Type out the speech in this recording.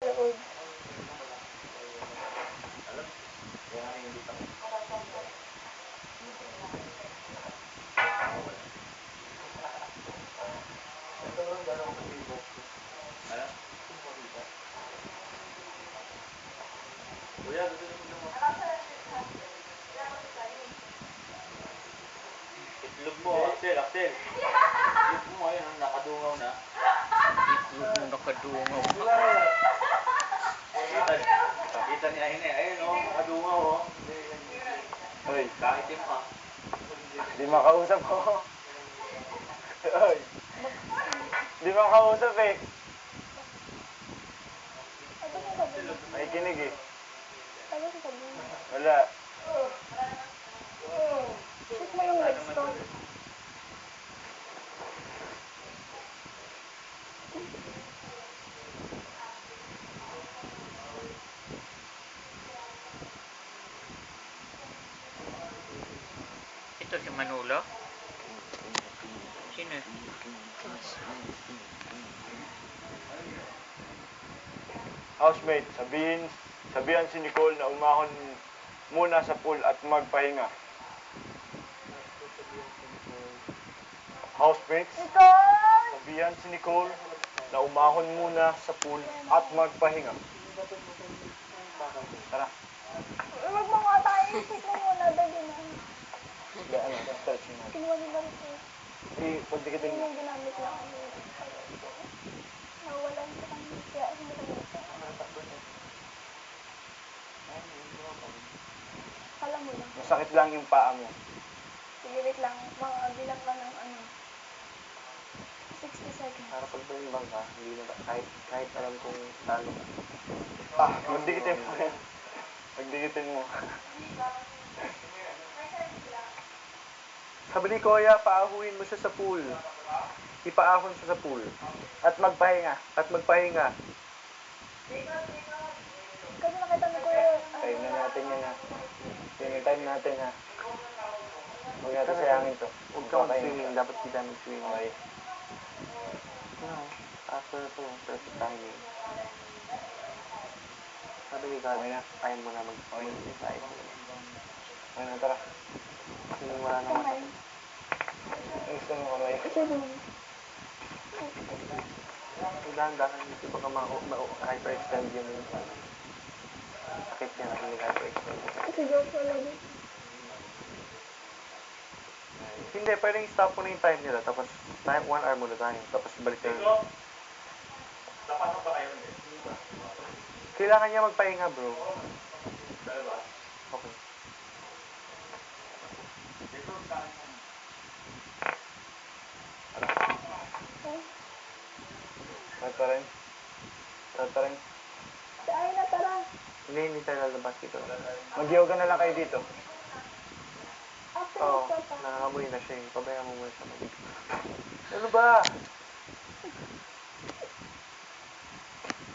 Loob. Kuya, gusto niyo mag Itlog mo, Axel, Axel. Itlog mo, ayun, nakadungaw na. Itlog mo nakadungaw. Kita, kita ni Ahine, ayun oh, nakadungaw oh. Hoy, Kakitim pa. di makausap ko. Hoy. Di makausap eh. May kinig eh. Wala. Shoot mo yung legs ko. Ito si Manolo? Sino? Housemate, sabihin, sabihan si Nicole na umahon muna sa pool at magpahinga. Housemates, Nicole! sabihan si Nicole na umahon muna sa pool at magpahinga. Tara. Huwag mo nga tayo. Shoot mo muna. Dali na. Hindi, ano, stretching natin. Kinuha ni Marco. Eh, pag yung ginamit lang ako. Nawalan ko kami. Kaya hindi. Alam mo lang. Masakit lang yung paa mo. Sige, wait lang. Mga bilang ka ng ano. 60 seconds. Para pag bang ka, hindi na kahit kahit alam kong talo ka. Ah, magdikitin mo yan. Magdikitin mo. Sabi ni Kuya, paahuin mo siya sa pool. Ipaahon siya sa pool. At magpahinga. At magpahinga. Kasi nakita ni Kuya. Time na natin yan ha. Yun yung time natin ha. Huwag natin sayangin to. Huwag ka mag-swimming. Dapat kita mag-swimming. Okay. No. After to, perfect timing. Sabi ni God, Okay na. kaya mo na mag Okay. na. Na, tara. Kasi wala na Kamay. Mo kamay. Kasi. Ang dahan-dahan, hindi baka ma-hyperextend yung sakit niya na hindi hyperextend. Kasi joke ko lang. Hindi, pwedeng stop mo na yung time nila. Tapos, time, one hour muna tayo. Tapos, balik tayo. Napasok ba kayo? Kailangan niya magpahinga, bro. Dalawa. Okay. Dito, sa akin. Rin. Si ay na tara. Hindi, hindi tayo lalabas dito. Mag-yoga na lang kayo dito. Oo, pa. nakakamoy na siya eh. Pabayaan mo muna siya Ano ba?